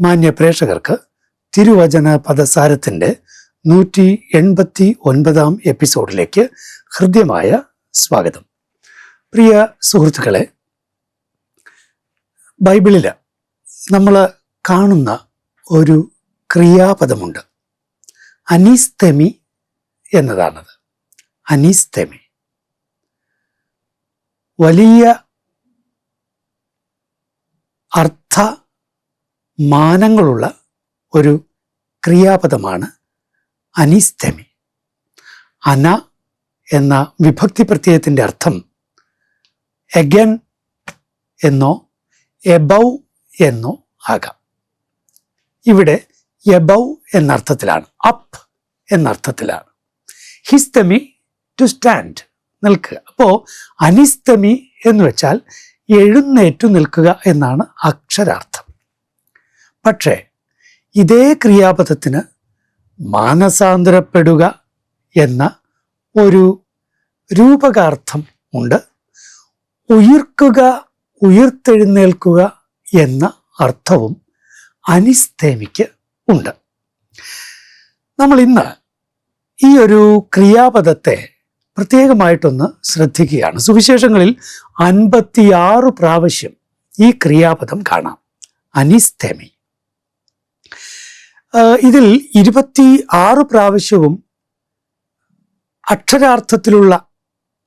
മാന്യ പ്രേക്ഷകർക്ക് തിരുവചന പദസാരത്തിന്റെ നൂറ്റി എൺപത്തി ഒൻപതാം എപ്പിസോഡിലേക്ക് ഹൃദ്യമായ സ്വാഗതം. പ്രിയ സുഹൃത്തുക്കളെ ബൈബിളിൽ നമ്മൾ കാണുന്ന ഒരു ക്രിയാപദമുണ്ട്. അനീസ്തെമി എന്നതാണത്. അനീസ്തെമി. വലിയ അർത്ഥ മാനങ്ങളുള്ള ഒരു ക്രിയാപദമാണ് അനിസ്തമി. അന എന്ന വിഭക്തി പ്രത്യയത്തിന്റെ അർത്ഥം എഗൻ എന്നോ എബൗ എന്നോ ആകാം. ഇവിടെ എബൗ എന്നർത്ഥത്തിലാണ് അപ്പ് എന്നർത്ഥത്തിലാണ് ഹിസ്തമി ടു സ്റ്റാൻഡ് നിൽക്കുക. അപ്പോൾ അനിസ്തമി എന്ന് വെച്ചാൽ എഴുന്നേറ്റു നിൽക്കുക എന്നാണ് അക്ഷരാർത്ഥം. പക്ഷേ ഇതേ ക്രിയാപദത്തിന് മാനസാന്തരപ്പെടുക എന്ന ഒരു രൂപകാർത്ഥം ഉണ്ട്. ഉയർക്കുക ഉയർത്തെഴുന്നേൽക്കുക എന്ന അർത്ഥവും അനിസ്തേമിക്ക് ഉണ്ട്. നമ്മൾ ഇന്ന് ഈ ഒരു ക്രിയാപദത്തെ പ്രത്യേകമായിട്ടൊന്ന് ശ്രദ്ധിക്കുകയാണ്. സുവിശേഷങ്ങളിൽ അൻപത്തിയാറ് പ്രാവശ്യം ഈ ക്രിയാപദം കാണാം. അനിസ്തേമി. ഇതിൽ ഇരുപത്തി ആറ് പ്രാവശ്യവും അക്ഷരാർത്ഥത്തിലുള്ള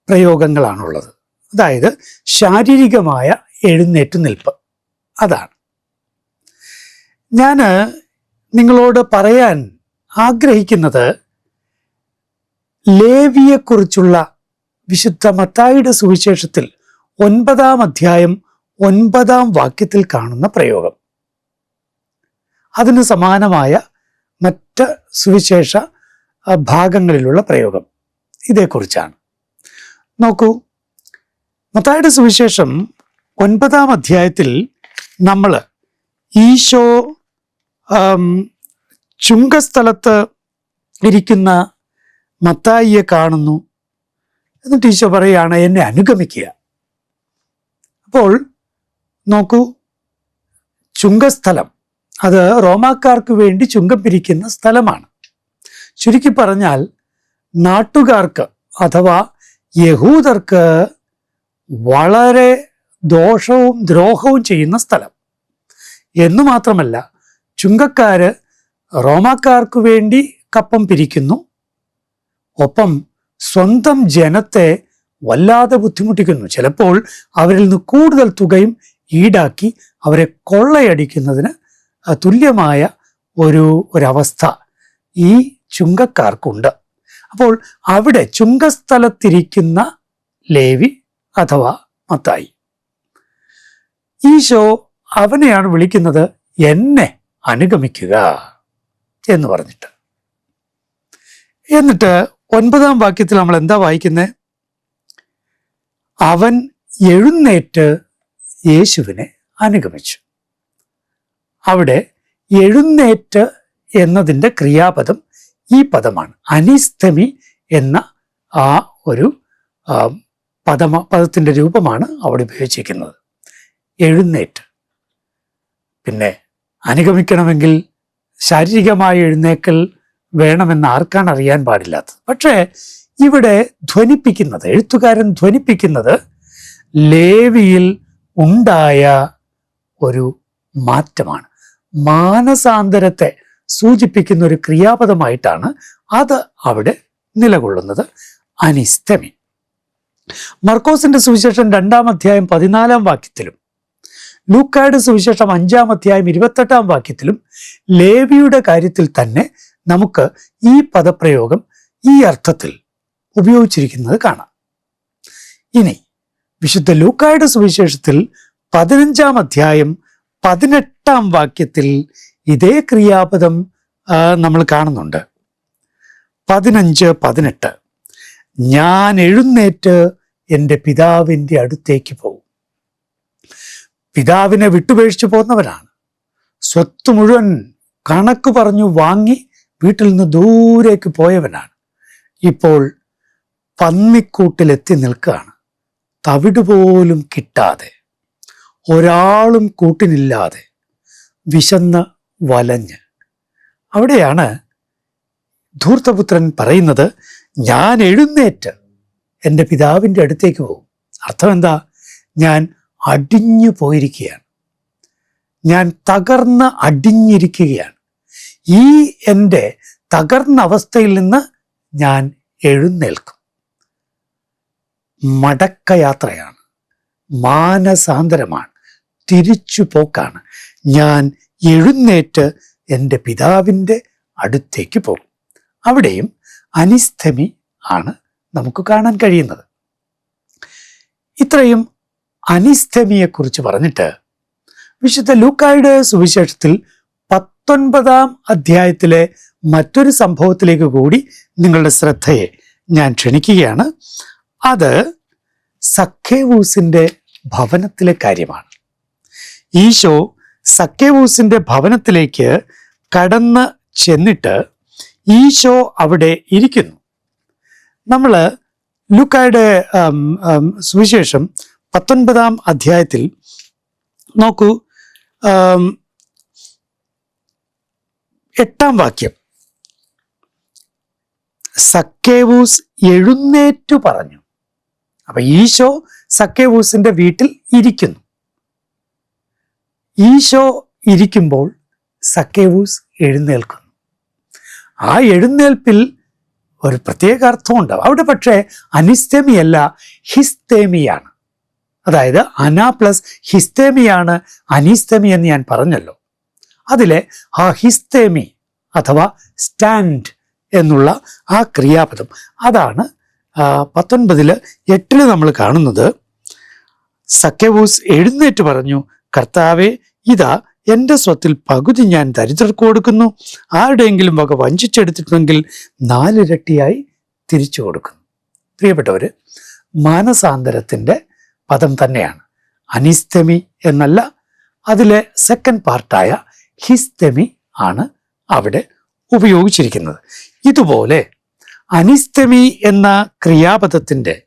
പ്രയോഗങ്ങളാണുള്ളത്. അതായത് ശാരീരികമായ എഴുന്നേറ്റ് നിൽപ്പ്. അതാണ്. ഞാൻ നിങ്ങളോട് പറയാൻ ആഗ്രഹിക്കുന്നത് ലേവിയെക്കുറിച്ചുള്ള വിശുദ്ധ മത്തായിയുടെ സുവിശേഷത്തിൽ ഒൻപതാം അധ്യായം ഒൻപതാം വാക്യത്തിൽ കാണുന്ന പ്രയോഗം. അതിന് സമാനമായ മറ്റ് സുവിശേഷ ഭാഗങ്ങളിലുള്ള പ്രയോഗം. ഇതേക്കുറിച്ചാണ്. നോക്കൂ. മത്തായുടെ സുവിശേഷം ഒൻപതാം അധ്യായത്തിൽ നമ്മൾ ഈശോ ചുങ്കസ്ഥലത്ത് ഇരിക്കുന്ന മത്തായിയെ കാണുന്നു. എന്നിട്ട് ഈശോ പറയുകയാണ് എന്നെ അനുഗമിക്കുക. അപ്പോൾ നോക്കൂ. ചുങ്കസ്ഥലം അത് റോമാക്കാർക്ക് വേണ്ടി ചുങ്കം പിരിക്കുന്ന സ്ഥലമാണ്. ചുരുക്കി പറഞ്ഞാൽ നാട്ടുകാർക്ക് അഥവാ യഹൂദർക്ക് വളരെ ദോഷവും ദ്രോഹവും ചെയ്യുന്ന സ്ഥലം. എന്നു മാത്രമല്ല ചുങ്കക്കാര് റോമാക്കാർക്ക് വേണ്ടി കപ്പം പിരിക്കുന്നു. ഒപ്പം സ്വന്തം ജനത്തെ വല്ലാതെ ബുദ്ധിമുട്ടിക്കുന്നു. ചിലപ്പോൾ അവരിൽ നിന്ന് കൂടുതൽ തുകയും ഈടാക്കി അവരെ കൊള്ളയടിക്കുന്നതിന് തുല്യമായ ഒരു ഒരവസ്ഥ ഈ ചുങ്കക്കാർക്കുണ്ട്. അപ്പോൾ അവിടെ ചുങ്കസ്ഥലത്തിരിക്കുന്ന ലേവി അഥവാ മത്തായി. ഈശോ അവനെയാണ് വിളിക്കുന്നത് എന്നെ അനുഗമിക്കുക എന്ന് പറഞ്ഞിട്ട്. എന്നിട്ട് ഒൻപതാം വാക്യത്തിൽ നമ്മൾ എന്താ വായിക്കുന്നത് അവൻ എഴുന്നേറ്റ് യേശുവിനെ അനുഗമിച്ചു. അവിടെ എഴുന്നേറ്റ് എന്നതിന്റെ ക്രിയാപദം ഈ പദമാണ്. അനിസ്തമി എന്ന ആ ഒരു പദമ പദത്തിന്റെ രൂപമാണ് അവിടെ ഉപയോഗിച്ചിരിക്കുന്നത്. എഴുന്നേറ്റ്. പിന്നെ അനുഗമിക്കണമെങ്കിൽ ശാരീരികമായ എഴുന്നേക്കൽ വേണമെന്ന് ആർക്കാണ് അറിയാൻ പാടില്ലാത്തത്. പക്ഷേ ഇവിടെ ധ്വനിപ്പിക്കുന്നത് എഴുത്തുകാരൻ ധ്വനിപ്പിക്കുന്നത് ലേവിയിൽ ഉണ്ടായ ഒരു മാറ്റമാണ്. മാനസാന്തരത്തെ സൂചിപ്പിക്കുന്ന ഒരു ക്രിയാപദമായിട്ടാണ് അത് അവിടെ നിലകൊള്ളുന്നത്. അനിസ്തമി. മർക്കോസിന്റെ സുവിശേഷം രണ്ടാം അധ്യായം പതിനാലാം വാക്യത്തിലും ലൂക്കായുടെ സുവിശേഷം അഞ്ചാം അധ്യായം ഇരുപത്തെട്ടാം വാക്യത്തിലും ലേവിയുടെ കാര്യത്തിൽ തന്നെ നമുക്ക് ഈ പദപ്രയോഗം ഈ അർത്ഥത്തിൽ ഉപയോഗിച്ചിരിക്കുന്നത് കാണാം. ഇനി വിശുദ്ധ ലൂക്കായുടെ സുവിശേഷത്തിൽ പതിനഞ്ചാം അധ്യായം പതിനെട്ടാം വാക്യത്തിൽ ഇതേ ക്രിയാപദം നമ്മൾ കാണുന്നുണ്ട്. പതിനഞ്ച് പതിനെട്ട്. ഞാൻ എഴുന്നേറ്റ് എന്റെ പിതാവിന്റെ അടുത്തേക്ക് പോകും പിതാവിനെ വിട്ടുപേക്ഷിച്ചു പോന്നവനാണ് സ്വത്ത് മുഴുവൻ കണക്ക് പറഞ്ഞു വാങ്ങി വീട്ടിൽ നിന്ന് ദൂരേക്ക് പോയവനാണ്. ഇപ്പോൾ പന്നിക്കൂട്ടിലെത്തി നിൽക്കുകയാണ്. തവിടുപോലും കിട്ടാതെ. ഒരാളും കൂട്ടിനില്ലാതെ വിശന്ന് വലഞ്ഞ്. അവിടെയാണ് ധൂർത്തപുത്രൻ പറയുന്നത് ഞാൻ എഴുന്നേറ്റ് എന്റെ പിതാവിന്റെ അടുത്തേക്ക് പോകും. അർത്ഥം എന്താ ഞാൻ അടിഞ്ഞു പോയിരിക്കുകയാണ്. ഞാൻ തകർന്ന് അടിഞ്ഞിരിക്കുകയാണ്. ഈ എന്റെ തകർന്ന അവസ്ഥയിൽ നിന്ന് ഞാൻ എഴുന്നേൽക്കും. മടക്കയാത്രയാണ്. മാനസാന്തരമാണ്. തിരിച്ചു പോക്കാണ് ഞാൻ എഴുന്നേറ്റ് എന്റെ പിതാവിന്റെ അടുത്തേക്ക് പോകും. അവിടെയും അനിസ്ഥമി ആണ് നമുക്ക് കാണാൻ കഴിയുന്നത്. ഇത്രയും അനിസ്ഥമിയെക്കുറിച്ച് പറഞ്ഞിട്ട് വിശുദ്ധ ലൂക്കായുടെ സുവിശേഷത്തിൽ പത്തൊൻപതാം അധ്യായത്തിലെ മറ്റൊരു സംഭവത്തിലേക്ക് കൂടി നിങ്ങളുടെ ശ്രദ്ധയെ ഞാൻ ക്ഷണിക്കുകയാണ്. അത് സഖേവൂസിന്റെ ഭവനത്തിലെ കാര്യമാണ്. ഈശോ സക്കേവൂസിന്റെ ഭവനത്തിലേക്ക് കടന്ന് ചെന്നിട്ട് ഈശോ അവിടെ ഇരിക്കുന്നു. നമ്മൾ ലൂക്കായുടെ സുവിശേഷം പത്തൊൻപതാം അധ്യായത്തിൽ നോക്കൂ. എട്ടാം വാക്യം. സക്കേവൂസ് എഴുന്നേറ്റു പറഞ്ഞു. അപ്പൊ ഈശോ സക്കേവൂസിന്റെ വീട്ടിൽ ഇരിക്കുന്നു. ഈശോ ഇരിക്കുമ്പോൾ സക്കേവൂസ് എഴുന്നേൽക്കുന്നു. ആ എഴുന്നേൽപ്പിൽ ഒരു പ്രത്യേക അർത്ഥമുണ്ട്. അവിടെ പക്ഷേ അനിസ്തേമിയല്ല ഹിസ്തേമിയാണ്. അതായത് അന പ്ലസ് ഹിസ്തേമിയാണ് അനിസ്തേമി എന്ന് ഞാൻ പറഞ്ഞല്ലോ. അതിലെ ആ ഹിസ്തേമി അഥവാ സ്റ്റാൻഡ് എന്നുള്ള ആ ക്രിയാപദം. അതാണ് പത്തൊൻപതിൽ എട്ടിൽ നമ്മൾ കാണുന്നത്. സക്കേവൂസ് എഴുന്നേറ്റ് പറഞ്ഞു കർത്താവെ ഇതാ എന്റെ സ്വത്തിൽ പകുതി ഞാൻ ദരിദ്രർക്ക് കൊടുക്കുന്നു. ആരുടെയെങ്കിലും വക വഞ്ചിച്ചെടുത്തിട്ടുണ്ടെങ്കിൽ നാലിരട്ടിയായി തിരിച്ചു കൊടുക്കുന്നു. പ്രിയപ്പെട്ടവര് മാനസാന്തരത്തിന്റെ പദം തന്നെയാണ്. അനിസ്തമി എന്നല്ല അതിലെ സെക്കൻഡ് പാർട്ടായ ഹിസ്തമി ആണ് അവിടെ ഉപയോഗിച്ചിരിക്കുന്നത്. ഇതുപോലെ അനിസ്തമി എന്ന ക്രിയാപദത്തിന്റെ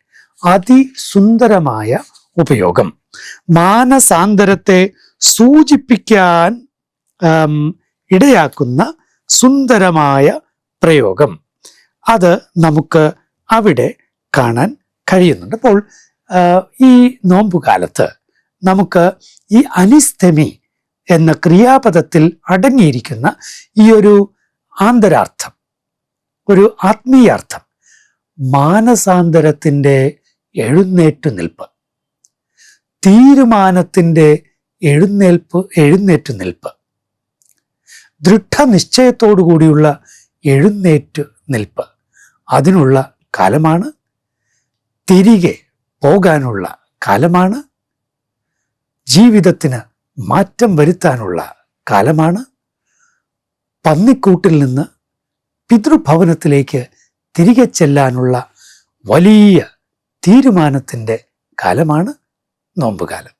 അതിസുന്ദരമായ ഉപയോഗം മാനസാന്തരത്തെ സൂചിപ്പിക്കാൻ ഇടയാക്കുന്ന സുന്ദരമായ പ്രയോഗം. അത് നമുക്ക് അവിടെ കാണാൻ കഴിയുന്നുണ്ട്. അപ്പോൾ ഈ നോമ്പുകാലത്ത് നമുക്ക് ഈ അനിസ്തമി എന്ന ക്രിയാപദത്തിൽ അടങ്ങിയിരിക്കുന്ന ഈ ഒരു ആന്തരാർത്ഥം ഒരു ആത്മീയാർത്ഥം മാനസാന്തരത്തിന്റെ എഴുന്നേറ്റു നിൽപ്പ് തീരുമാനത്തിന്റെ എഴുന്നേൽപ്പ് എഴുന്നേറ്റ് നിൽപ്പ്. ദൃഢനിശ്ചയത്തോടു കൂടിയുള്ള എഴുന്നേറ്റു നിൽപ്പ്. അതിനുള്ള കാലമാണ്. തിരികെ പോകാനുള്ള കാലമാണ്. ജീവിതത്തിന് മാറ്റം വരുത്താനുള്ള കാലമാണ്. പന്നിക്കൂട്ടിൽ നിന്ന് പിതൃഭവനത്തിലേക്ക് തിരികെ ചെല്ലാനുള്ള വലിയ തീരുമാനത്തിന്റെ കാലമാണ് നോമ്പുകാലം.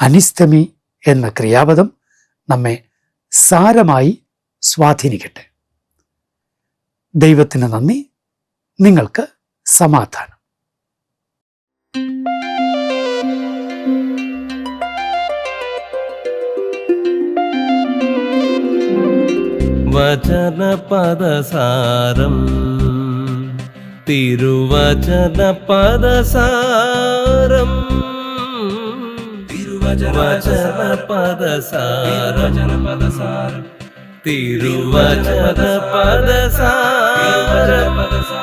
അനിസ്തമി എന്ന ക്രിയാപദം നമ്മെ സാരമായി സ്വാധീനിക്കട്ടെ. ദൈവത്തിന് നന്ദി. നിങ്ങൾക്ക് സമാധാനം. വചന പദസാരം തിരുവചന തിരുവചനപദസാരം. रजनचन पद सारजन पदसार